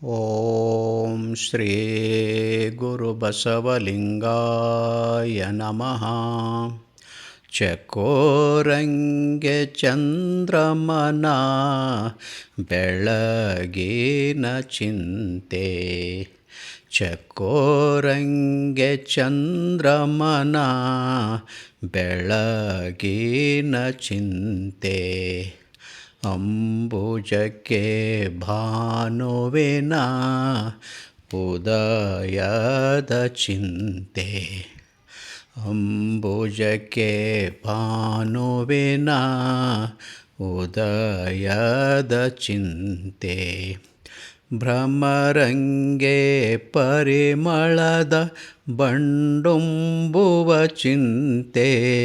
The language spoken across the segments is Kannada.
ॐ श्रीगुरुबसवलिङ्गाय नमः ಚಕೋರಂಗೆ ಚಂದ್ರಮನ ಬೆಳಗಿನ ಚಿಂತೆ ಚಕೋರಂಗೆ ಚಂದ್ರಮನ ಬೆಳಗಿನ ಚಿಂತೆ ಅಂಬುಜಕ್ಕೆ ಭಾನುವಿನ ಉದಯದ ಚಿಂತೆ. ಅಂಬುಜಕ್ಕೆ ಭಾನುವಿನ ಉದಯದ ಚಿಂತೆ. ಭ್ರಮರಂಗೆ ಪರಿಮಳದ ಬಂಡುಂಬುವ ಚಿಂತೆ.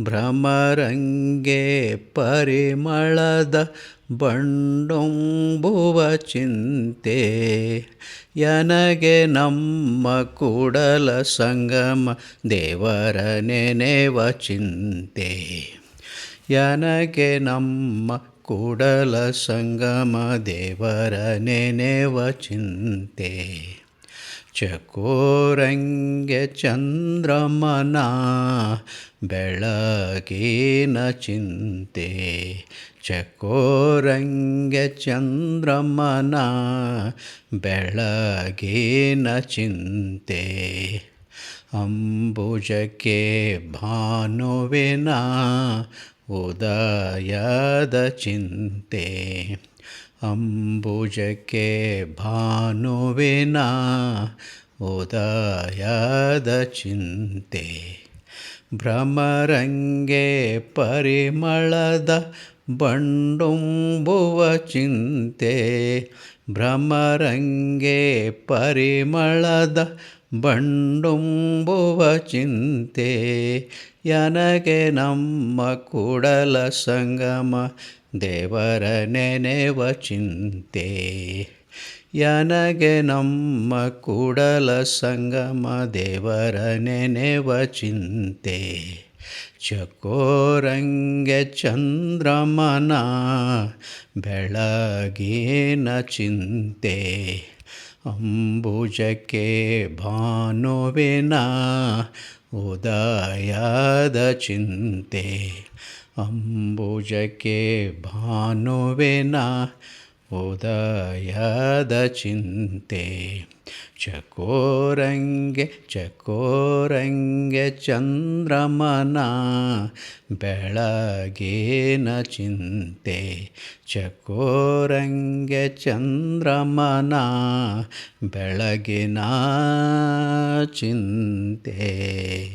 ಭ್ರಮರಂಗೆ ಪರಿಮಳದ ಬಂಡುಂಬುವ ಚಿಂತೆ. ಯನಗೆ ನಮ್ಮ ಕೂಡಲ ಸಂಗಮ ದೇವರ ನೆನೆವ ಚಿಂತೆ. ಯನಗೆ ನಮ್ಮ ಕೂಡಲ ಸಂಗಮ ದೇವರ ನೆನೆವ ಚಿಂತೆ. ಚಕೋರಂಗೆ ಚಂದ್ರಮನ ಬೆಳಗಿನ ಚಿಂತೆ. ಚಕೋರಂಗೆ ಚಂದ್ರಮನ ಬೆಳಗಿನ ಚಿಂತೆ. ಅಂಬುಜಕ್ಕೆ ಭಾನುವಿನ ಉದಯದ ಚಿಂತೆ ಅಂಬುಜಕ್ಕೆ ಭಾನುವಿನ ಉದಯದ ಚಿಂತೆ ಭ್ರಮರಂಗೆ ಪರಿಮಳದ ಬಂಡುಂಬುವ ಚಿಂತೆ. ಭ್ರಮರಂಗೆ ಪರಿಮಳದ ಬಂಡುಂಬುವ ಚಿಂತೆ. ಯನಗೆ ನಮ್ಮ ಕೂಡಲ ಸಂಗಮ ದೇವರ ನೆನೆವ ಚಿಂತೆ. ಯನಗೆ ನಮ್ಮ ಕೂಡಲ ಸಂಗಮ ದೇವರ ನೆನೆವ ಚಿಂತೆ. ಚಕೋರಂಗೆ ಚಂದ್ರಮನ ಬೆಳಗಿನ ಚಿಂತೆ. ಅಂಬುಜಕ್ಕೆ ಭಾನುವಿನ ಉದಯದ ಚಿಂತೆ. ಅಂಬುಜಕ್ಕೆ ಭಾನುವಿನ ಉದಯದ ಚಿಂತೆ. ಚಕೋರಂಗೆ ಚಕೋರಂಗೆ ಚಂದ್ರಮನ ಬೆಳಗೇನ ಚಿಂತೆ. ಚಕೋರಂಗೆ ಚಂದ್ರಮನ ಬೆಳಗಿನ ಚಿಂತೆ.